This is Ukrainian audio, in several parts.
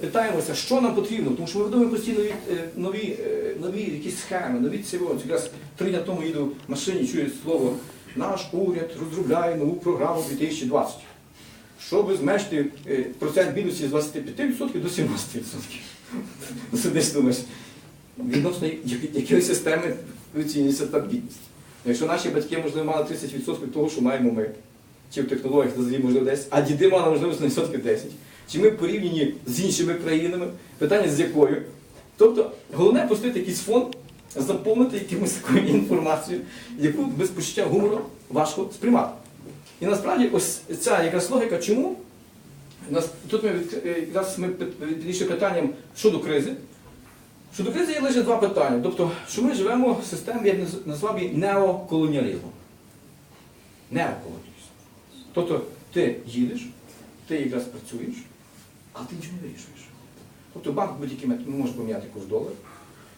питаємося, що нам потрібно, тому що ми видумуємо постійно е, нові, е, нові якісь схеми, нові цього. Якраз три дня тому їду в машині, чую слово наш уряд розробляє нову програму 2020, щоб зменшити е, процент бідності з 25% до 17%. Ну, Сидиш думаєш, відносно якої системи оцінюється та бідність. Якщо наші батьки, можливо, мали 30% того, що маємо ми, чи в технологіях взагалі можливо 10, а діди мали можливо на відсотків 10. Чи ми порівняні з іншими країнами, питання з якою. Тобто, головне пустити якийсь фон, заповнити якимось такою інформацією, яку без почуття гумору важко сприймати. І насправді ось ця якраз логіка, чому тут ми е, якраз ми підійшли питанням щодо кризи. Щодо кризи є лише два питання. Тобто, що ми живемо в системі, я назвав її неоколоніалізмом. Неоколоніалізм. Тобто ти їдеш, ти якраз працюєш, а ти нічого не вирішуєш. Тобто банк будь-який метод може поміняти курс долар,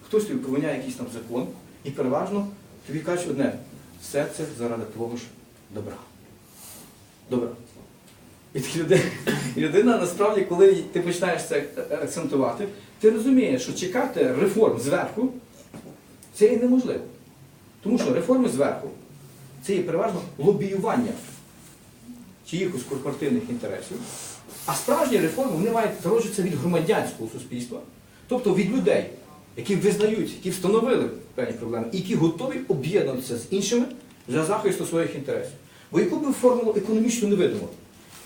хтось тобі поміняє якийсь там закон, і переважно тобі кажуть одне, все це заради твого ж добра. Добра. І такі люди- і людина насправді, коли ти починаєш це е, акцентувати, ти розумієш, що чекати реформ зверху це є неможливо. Тому що реформи зверху це є переважно лобіювання чиїхось корпоративних інтересів, а справжні реформи вони мають зароджуватися від громадянського суспільства, тобто від людей, які визнають, які встановили певні проблеми, і які готові об'єднуватися з іншими для захисту своїх інтересів. Бо яку б формулу економічну не видумали,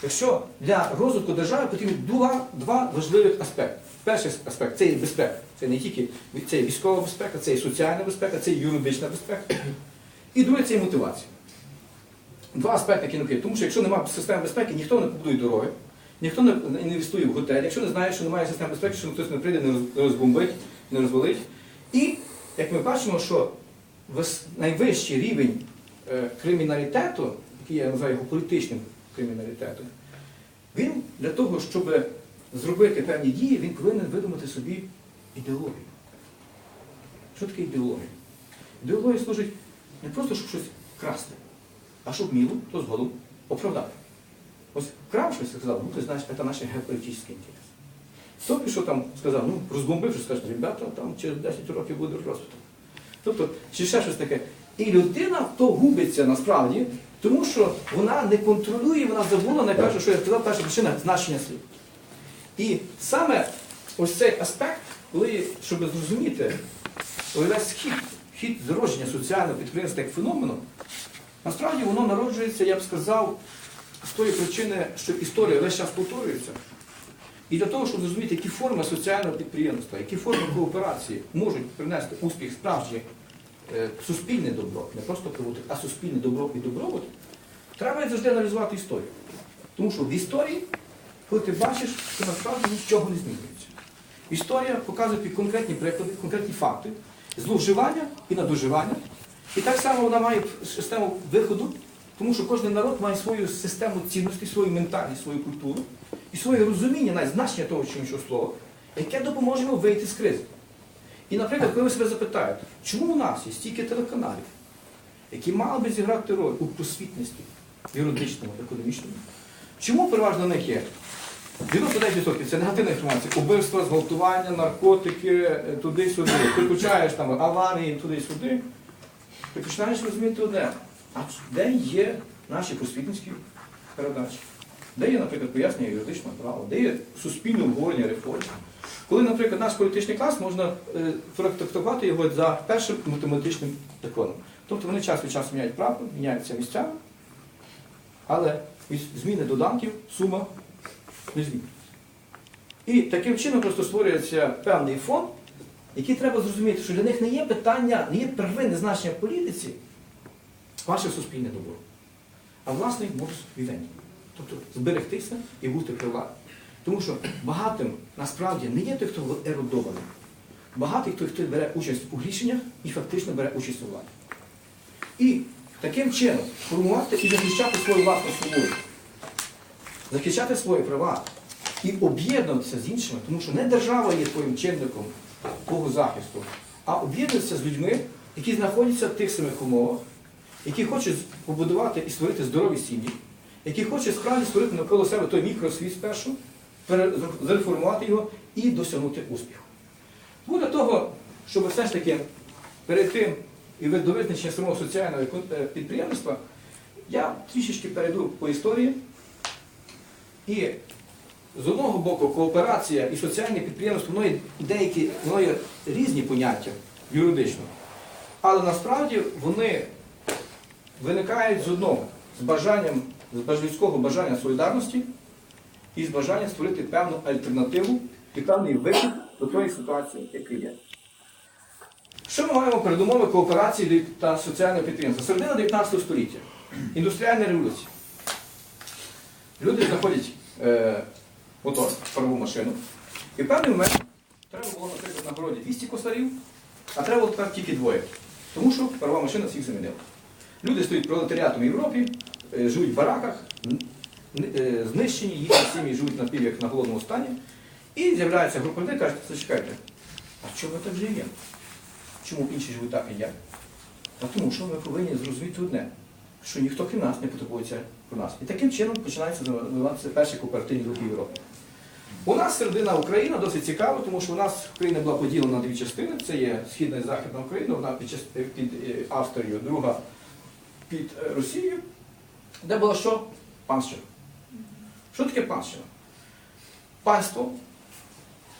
якщо для розвитку держави потрібні два, два важливих аспекти. Перший аспект це є безпека. Це не тільки це є військова безпека, це є соціальна безпека, це є юридична безпека. І друге це є мотивація. Два аспекти, які. Тому що якщо немає системи безпеки, ніхто не побудує дороги, ніхто не інвестує в готель, якщо не знає, що немає системи безпеки, що хтось не прийде, не розбомбить, не розвалить. І як ми бачимо, що найвищий рівень е, криміналітету, який я називаю його політичним криміналітетом, він для того, щоб зробити певні дії, він повинен видумати собі ідеологію. Що таке ідеологія? Ідеологія служить не просто, щоб щось красти, а щоб міло, то згодом оправдати. Ось крав щось і сказав, ну ти знаєш, це наші геополітичні інтереси. Хто пішов там, сказав, ну розбомбив, що скаже, ребята, там через 10 років буде розвиток. Тобто, чи ще щось таке. І людина то губиться насправді, тому що вона не контролює, вона забула, каже, що я сказав, перша причина значення слів. І саме ось цей аспект, коли, щоб зрозуміти весь хід, хід зародження соціального підприємства як феномену, насправді воно народжується, я б сказав, з тої причини, що історія весь час повторюється. І для того, щоб зрозуміти, які форми соціального підприємства, які форми кооперації можуть принести успіх справжнє е, суспільне добро, не просто прибуток, а суспільне добро і добробут, треба завжди аналізувати історію. Тому що в історії, коли ти бачиш, що насправді нічого не змінюється. Історія показує конкретні приклади, конкретні факти, зловживання і надоживання. І так само вона має систему виходу, тому що кожен народ має свою систему цінностей, свою ментальність, свою культуру і своє розуміння, навіть значення того чи іншого слова, яке допоможе йому вийти з кризи. І, наприклад, коли ви себе запитаєте, чому у нас є стільки телеканалів, які мали би зіграти роль у просвітництві, юридичному, економічному, чому переважно них є 99% це негативна інформація, убивства, зґвалтування, наркотики, е, туди-сюди. Переключаєш там аварії, туди-сюди. Ти починаєш розуміти одне, де є наші просвітницькі передачі? Де є, наприклад, пояснення юридичного права, де є суспільне обговорення реформ? Коли, наприклад, наш політичний клас можна е, трактувати його за першим математичним законом. Тобто вони час від часу міняють прапор, міняються місцями, але зміни доданків сума не змінюється. І таким чином просто створюється певний фон, який треба зрозуміти, що для них не є питання, не є первинне значення в політиці ваше суспільне добро, а власний модус вівенді. Тобто зберегтися і бути при. Тому що багатим насправді не є той, хто ерудований. Багатий той, хто бере участь у рішеннях і фактично бере участь у владі. І таким чином формувати і захищати свою власну свободу, захищати свої права і об'єднуватися з іншими, тому що не держава є твоїм чинником твого захисту, а об'єднуватися з людьми, які знаходяться в тих самих умовах, які хочуть побудувати і створити здорові сім'ї, які хочуть справді створити навколо себе той мікросвіт спершу, зреформувати його і досягнути успіху. Тому для того, щоб все ж таки перейти і ви- до визначення самого соціального е, підприємництва, я трішечки перейду по історії. І з одного боку, кооперація і соціальне підприємство, воно є деякі воно є різні поняття юридично. Але насправді вони виникають з одного, з бажанням, з людського бажання солідарності і з бажанням створити певну альтернативу і певний вихід до тої ситуації, яка є. Що ми маємо передумови кооперації та соціального підприємства? Середина 19 століття. Індустріальна революція. Люди знаходять е, мотор, парову машину. І в певний момент треба було, наприклад, на городі 200 косарів, а треба було тепер тільки двоє. Тому що парова машина всіх замінила. Люди стоять пролетаріатом в Європі, е, живуть в бараках, е, знищені, їхні сім'ї живуть на як на голодному стані. І з'являється група людей кажуть, зачекайте, а чому ми так живемо? Чому інші живуть так і я? А тому що ми повинні зрозуміти одне, що ніхто крім нас не потурбується про нас. І таким чином починаються розвиватися перші кооперативні групи Європи. У нас середина Україна досить цікава, тому що у нас Україна була поділена на дві частини. Це є Східна і Західна Україна, одна під, під е, Австрією, друга під е, Росією, де було що? Панщина. Що таке панщина? Панство,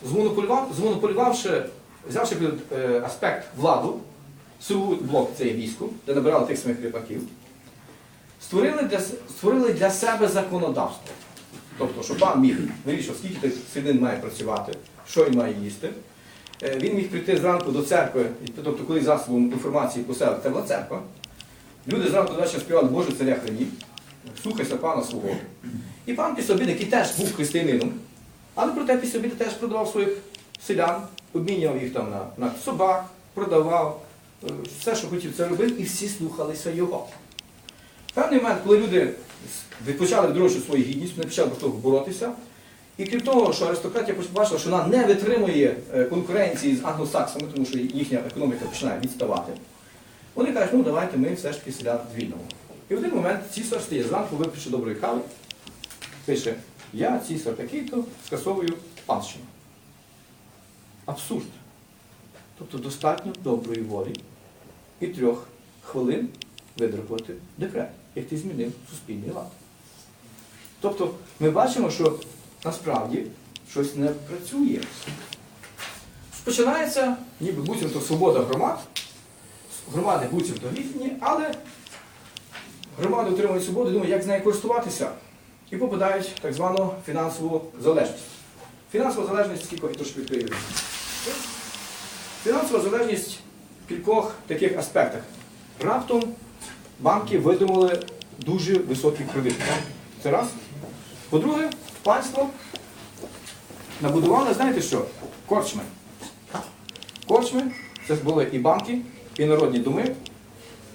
змонополював, змонополювавши, взявши під е, аспект владу, силовий блок це є військо, де набирали тих самих кріпаків, створили для, створили для себе законодавство. Тобто, щоб пан міг вирішувати, скільки тих селян має працювати, що він має їсти. Е, Він міг прийти зранку до церкви, тобто, коли засобом інформації поселити, це була церква. Люди зранку вечора співали Боже царя храні, слухайся пана свого. І пан після обіду, який теж був християнином, але проте після обіду теж продавав своїх селян, обмінював їх там на, на собак, продавав, е, все, що хотів, це робив, і всі слухалися його. Певний момент, коли люди з- почали відроджувати свою гідність, вони почали до того боротися. І крім того, що аристократія побачила, що вона не витримує е, конкуренції з англосаксами, тому що їхня економіка починає відставати. Вони кажуть, ну давайте ми все ж таки селян звільнимо. І в один момент цісар стає зранку, випивши доброї кави, пише, я цісар такий-то скасовую панщину. Абсурд. Тобто достатньо доброї волі і трьох хвилин видрукувати декрет, як ти змінив суспільний лад. Тобто ми бачимо, що насправді щось не працює. Починається, ніби буцімто свобода громад, громади буцімто різні, але громади отримують свободу, думають, як з нею користуватися, і попадають в так звану фінансову залежність. Фінансова залежність скільки ж відкрию. Фінансова залежність в кількох таких аспектах. Раптом банки видумали дуже високі кредити. Це раз. По-друге, панство набудували, знаєте що? Корчми. Корчми це були і банки, і народні доми,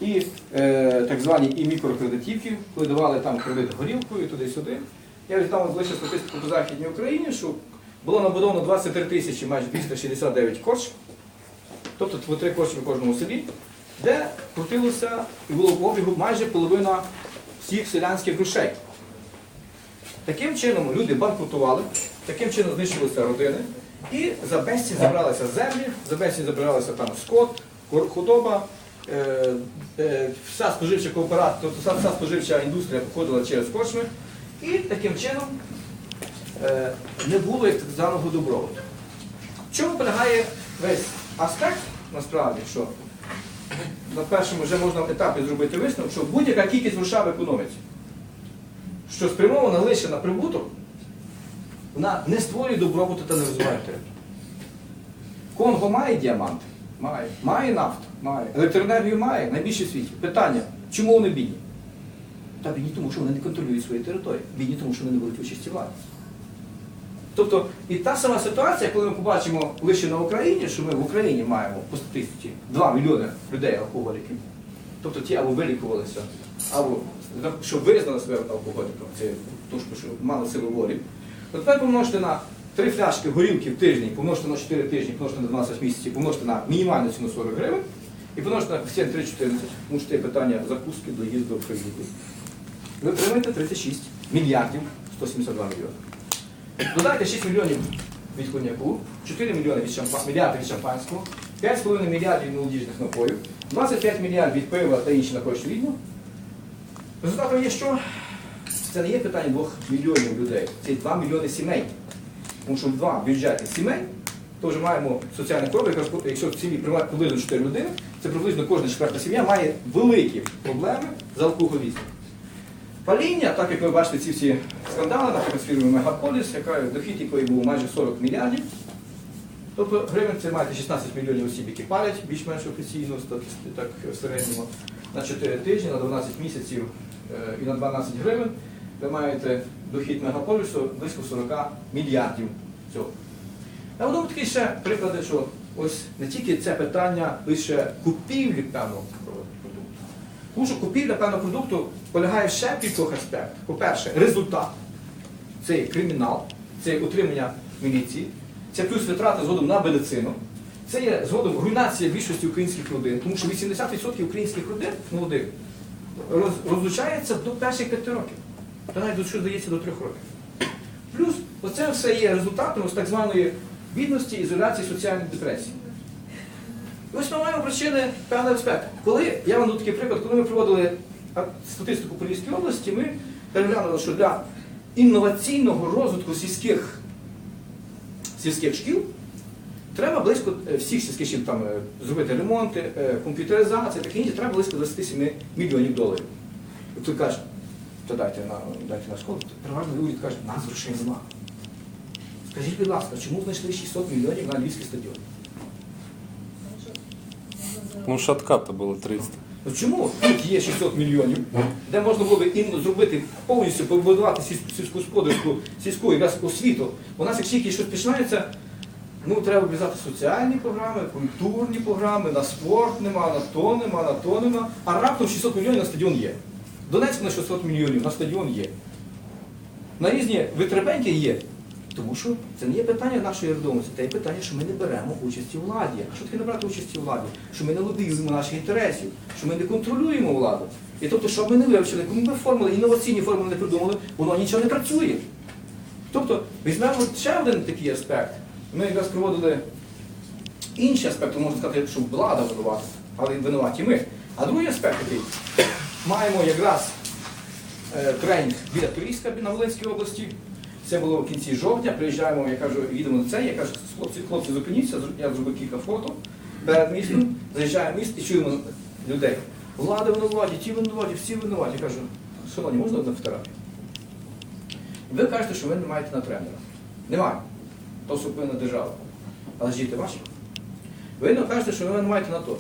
і е, так звані і мікрокредитівки, коли давали там кредит горілкою туди-сюди. Я віддав ближче статистику по Західній Україні, що було набудовано 23 тисячі майже 269 корч, тобто по три корчми в кожному селі, де крутилося і було в обігу майже половина всіх селянських грошей. Таким чином люди банкрутували, таким чином знищилися родини, і за безцінь забралися землі, за безцінь забиралися там скот, худоба, е, е, вся споживча кооперація, тобто вся, споживча індустрія походила через корчми, і таким чином е, не було як так званого добробуту. В чому полягає весь аспект, насправді, що на першому вже можна етапі зробити висновок, що будь-яка кількість гроша в економіці, що спрямована лише на прибуток, вона не створює добробуту та не розвиває територію. Конго має діаманти? Має. Має нафту? Має. Електроенергію має, найбільше в світі. Питання, чому вони бідні? Та бідні тому, що вони не контролюють свої території. Бідні тому, що вони не беруть участі влади. Тобто, і та сама ситуація, коли ми побачимо лише на Україні, що ми в Україні маємо по статистиці 2 мільйони людей алкоголіків. Тобто ті або вилікувалися, або що визнали себе алкоголіком, це то, що мали силу волі. От тепер помножте на 3 фляшки горілки в тиждень, помножте на 4 тижні, помножте на 12 місяців, помножте на мінімальну ціну 40 гривень, і помножте на коефіцієнт 3,14, муште питання закуски, доїзду, проїзду. Ви отримаєте 36 мільярдів 172 мільйони. Додайте 6 мільйонів від коньяку, 4 мільйони від шампа... мільярди від шампанського, 5,5 мільярдів молодіжних напоїв, 25 мільярдів від пива та інші напої рідну. Результатом є що? Це не є питання 2 мільйонів людей, це 2 мільйони сімей. Тому що два бюджети сімей, то вже маємо соціальний якраз якщо в сім'ї приймає приблизно 4 людини, це приблизно кожна четверта сім'я має великі проблеми з алкоголізмом. Паління, так як ви бачите ці всі скандали, наприклад, з фірмою Мегаполіс, яка дохід якої був майже 40 мільярдів. Тобто гривень це маєте 16 мільйонів осіб, які палять більш-менш офіційно, так в середньому, на 4 тижні, на 12 місяців е, і на 12 гривень. Ви маєте дохід мегаполісу близько 40 мільярдів цього. Думаю, такі ще приклади, що ось не тільки це питання лише купівлі певного продукту. Тому що купівля певного продукту полягає ще в кількох аспектах. По-перше, результат. Це кримінал, це утримання міліції, це плюс витрати згодом на медицину. Це є згодом руйнація більшості українських родин, тому що 80% українських родин молодих розлучається до перших п'яти років. Та навіть що здається до трьох років. Плюс оце все є результатом так званої бідності, ізоляції, соціальної депресії. І ось ми маємо причини певний аспект. Коли, я вам даю такий приклад, коли ми проводили статистику по Львівській області, ми переглянули, що для інноваційного розвитку сільських, сільських шкіл треба близько е, всіх сільських шкіл там, е, зробити ремонти, е, комп'ютеризація, таке інше, треба близько 27 мільйонів доларів. Тут кажуть, то дайте на, дайте на школу, переважно люди кажуть, нас грошей нема. Скажіть, будь ласка, чому знайшли 600 мільйонів на Львівський стадіон? Ну, шатка-то было 300. Ну чому тут є 600 мільйонів, де можна було б іменно зробити повністю побудувати сіль- сільськогосподарську сільську якраз освіту? У нас як тільки щось починається, ну треба обв'язати соціальні програми, культурні програми, на спорт нема, на то нема, на то нема. А раптом 600 мільйонів на стадіон є. Донецьк на 600 мільйонів, на стадіон є. На різні витребеньки є. Тому що це не є питання нашої родомості, це є питання, що ми не беремо участі у владі. А що таке не брати участі у владі? Що ми не лобіюємо наших інтересів, що ми не контролюємо владу. І тобто, що б ми не вивчили, кому ми формули, інноваційні формули не придумали, воно нічого не працює. Тобто, візьмемо ще один такий аспект. Ми якраз проводили інший аспект, можна сказати, що влада винувата, але винуваті ми. А другий аспект такий, маємо якраз е, тренінг біля Турійська на Волинській області. Це було в кінці жовтня. Приїжджаємо, я кажу, їдемо на це. Я кажу, хлопці, хлопці, зупиніться, я зробив кілька фото перед містом, заїжджаємо міст і чуємо людей. Влада винуваті, ті винуваті, всі винуваті. Я кажу, шановні, можна одну фотографію? Ви кажете, що ви не маєте на тренера. Немає. То супина держава. Але ж діти ваші. Ви кажете, що ви не маєте на то.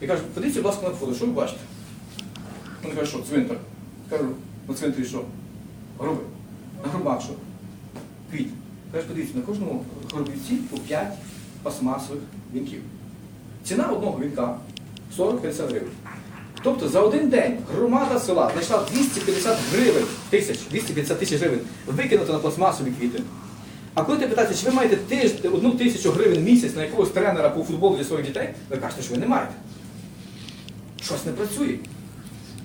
Я кажу, подивіться, будь ласка, на фото, що ви бачите? Він каже, що цвинтар. Кажу, на цвинтарі що? Гроби. На гробах що? Квіт. Каже, подивіться, на кожному гробівці по 5 пластмасових вінків. Ціна одного вінка 40-50 гривень. Тобто за один день громада села знайшла 250 гривень, тисяч, 250 тисяч гривень викинути на пластмасові квіти. А коли ти питаєте, чи ви маєте тиж, одну тисячу гривень місяць на якогось тренера по футболу для своїх дітей, ви кажете, що ви не маєте. Щось не працює.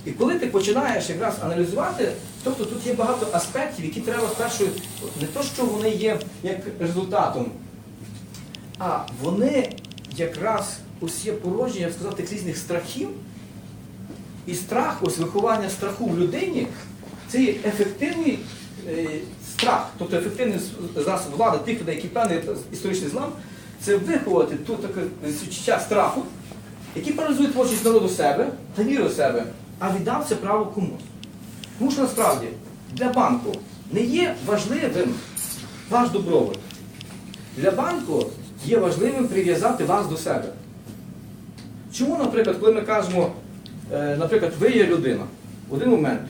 І коли ти починаєш якраз аналізувати, тобто тут є багато аспектів, які треба спершу, не то, що вони є як результатом, а вони якраз ось є породження, я б сказав, тих різних страхів. І страх, ось виховання страху в людині, це є ефективний е, страх, тобто ефективний з- засіб влади тих людей, які певний історичний злам, це виховати ту таке відчуття страху, який паралізує творчість народу себе та віру в себе, а віддав це право комусь. Тому що насправді для банку не є важливим ваш добробут. Для банку є важливим прив'язати вас до себе. Чому, наприклад, коли ми кажемо, е, наприклад, ви є людина, в один момент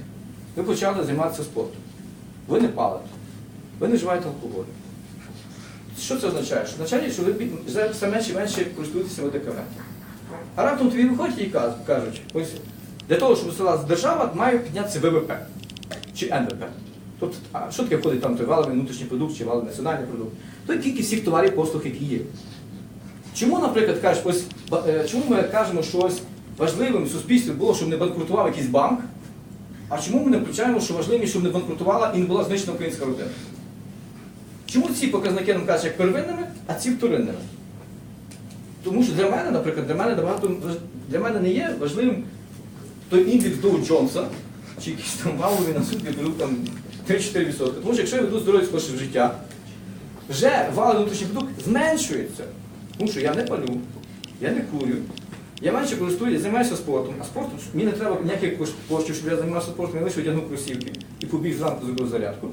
ви почали займатися спортом, ви не палите, ви не вживаєте алкоголю. Що це означає? Що означає, що ви все менше і менше користуєтеся медикаментами. А раптом тобі виходять і кажуть, ось для того, щоб розвивалася держава, має піднятися ВВП чи НВП. Тобто, а що таке входить там той валовий внутрішній продукт чи валовий національний продукт? То кількість всіх товарів послуг, які є. Чому, наприклад, кажеш, ось е, чому ми кажемо, що ось важливим в суспільстві було, щоб не банкрутував якийсь банк, а чому ми не включаємо, що важливим, щоб не банкрутувала і не була знищена українська родина? Чому ці показники нам кажуть як первинними, а ці вторинними? Тому що для мене, наприклад, для мене набагато для мене не є важливим той індекс Доу Джонса, чи якийсь там валовий на суд, я там 3-4%. Тому що якщо я веду здоровий спосіб життя, вже валовий внутрішній продукт зменшується. Тому що я не палю, я не курю, я менше користуюся, займаюся спортом, а спортом мені не треба ніяких коштів, щоб я займався спортом, я лише одягнув кросівки і побіг зранку зробив зарядку.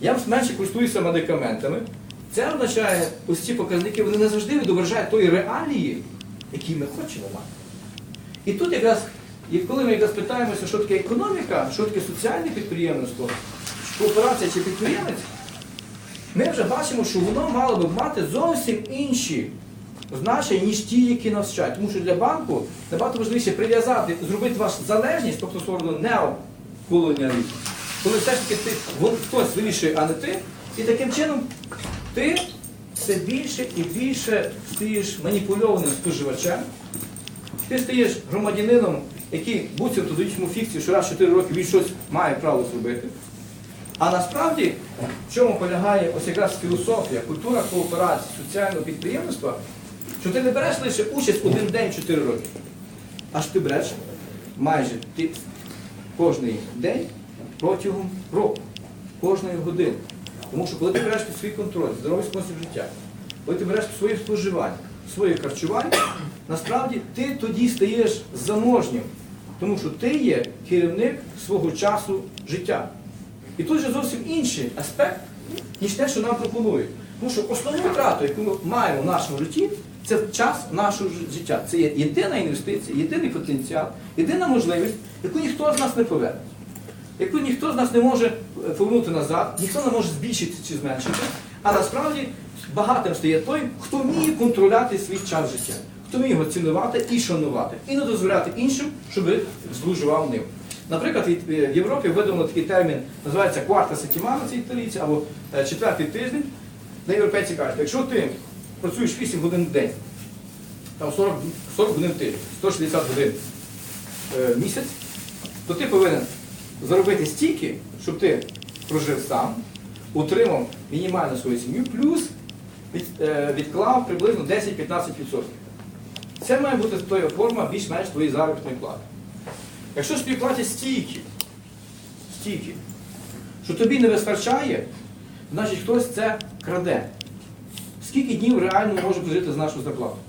Я менше користуюся медикаментами. Це означає, ось ці показники, вони не завжди відображають тої реалії, які ми хочемо мати. І тут якраз, і коли ми якраз питаємося, що таке економіка, що таке соціальне підприємництво, кооперація чи підприємець, ми вже бачимо, що воно мало би мати зовсім інші значення, ніж ті, які нас. Тому що для банку набагато важливіше прив'язати, зробити вашу залежність, тобто сторону неоколоніалізм, коли все ж таки ти, хтось вирішує, а не ти, і таким чином ти все більше і більше стаєш маніпульованим споживачем, ти стаєш громадянином, який буцімто дають йому фікцію, що раз в 4 роки він щось має право зробити. А насправді, в чому полягає ось якраз філософія, культура кооперації, соціального підприємництва, що ти не береш лише участь один день 4 роки, аж ти береш майже ти кожний день протягом року, кожної години. Тому що коли ти береш під свій контроль, здоровий спосіб життя, коли ти береш своє споживання, своє харчування, насправді ти тоді стаєш заможнім, тому що ти є керівник свого часу життя. І тут же зовсім інший аспект, ніж те, що нам пропонують. Тому що основну втрату, яку ми маємо в нашому житті, це час нашого життя. Це є єдина інвестиція, єдиний потенціал, єдина можливість, яку ніхто з нас не поверне, яку ніхто з нас не може е, повернути назад, ніхто не може збільшити чи зменшити. А насправді багатим стає той, хто вміє контролювати свій час життя, вміє його цінувати і шанувати, і не дозволяти іншим, щоб зловживав ним. Наприклад, е, в Європі видано такий термін, називається кварта сетімана, це італійці, або е, четвертий тиждень. На європейці кажуть, якщо ти працюєш 8 годин в день, там 40, 40 годин в тиждень, 160 годин е, в місяць, то ти повинен заробити стільки, щоб ти прожив сам, утримав мінімально свою сім'ю, плюс від, е, відклав приблизно 10-15%. Це має бути твоя форма більш-менш твоєї заробітної плати. Якщо ж тобі платять стільки, стільки, що тобі не вистачає, значить хтось це краде. Скільки днів реально ми можемо прожити з нашою зарплатою?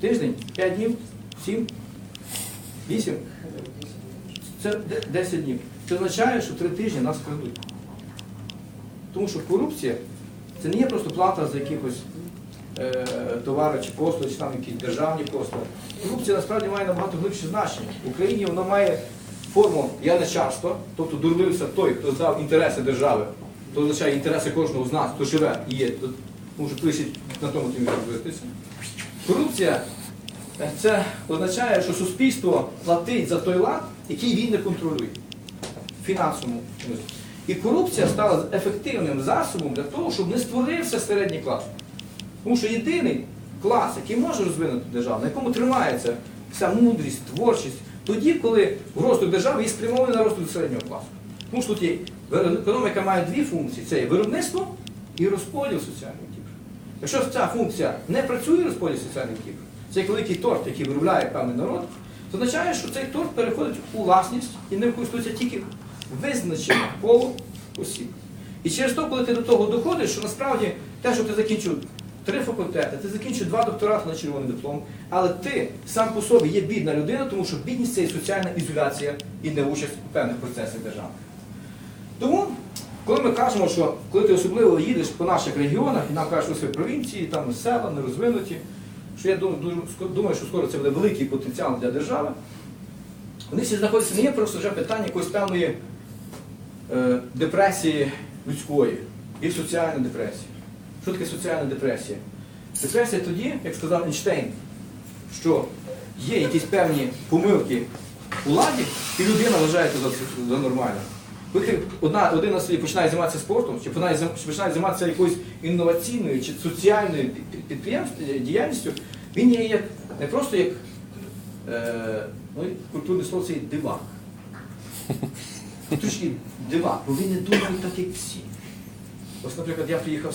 Тиждень? 5 днів? 7? 8? Це де- 10 днів. Це означає, що 3 тижні нас крадуть. Тому що корупція це не є просто плата за якихось товари чи послуги, чи там якісь державні послуги. Корупція насправді має набагато глибше значення. В Україні вона має форму яничарства, тобто дурлився той, хто здав інтереси держави, то означає інтереси кожного з нас, хто живе і є, може пишуть на тому тим розвитися. Корупція е, це означає, що суспільство платить за той лад, який він не контролює в фінансовому. І корупція стала ефективним засобом для того, щоб не створився середній клас. Тому що єдиний клас, який може розвинути державу, на якому тримається вся мудрість, творчість, тоді, коли розвиток держави є спрямований на розвиток середнього класу. Тому що тут є економіка має дві функції: це є виробництво і розподіл соціальних кібр. Якщо ця функція не працює розподіл соціальних кібр, це як великий торт, який виробляє певний народ, це означає, що цей торт переходить у власність і не використовується тільки визначення коло осіб. І через то, коли ти до того доходиш, що насправді те, що ти закінчив три факультети, ти закінчив два докторати на червоний диплом, але ти сам по собі є бідна людина, тому що бідність це є соціальна ізоляція і неучасть у певних процесах держави. Тому, коли ми кажемо, що коли ти особливо їдеш по наших регіонах і нам кажуть, що це провінції, там села не розвинуті, що я думаю, що скоро це буде великий потенціал для держави, вони всі знаходяться не є просто вже питання якоїсь певної е, депресії людської і соціальна депресія. Що таке соціальна депресія? Депресія тоді, як сказав Ейнштейн, що є якісь певні помилки у ладі, і людина вважає це за, нормально. Коли одна, один селі починає займатися спортом, чи починає, чи починає займатися якоюсь інноваційною чи соціальною пі- діяльністю, він є як, не просто як е, ну, культурне слово це дивак. Трошки дивак, бо він не думає так, як всі. Ось, наприклад, я приїхав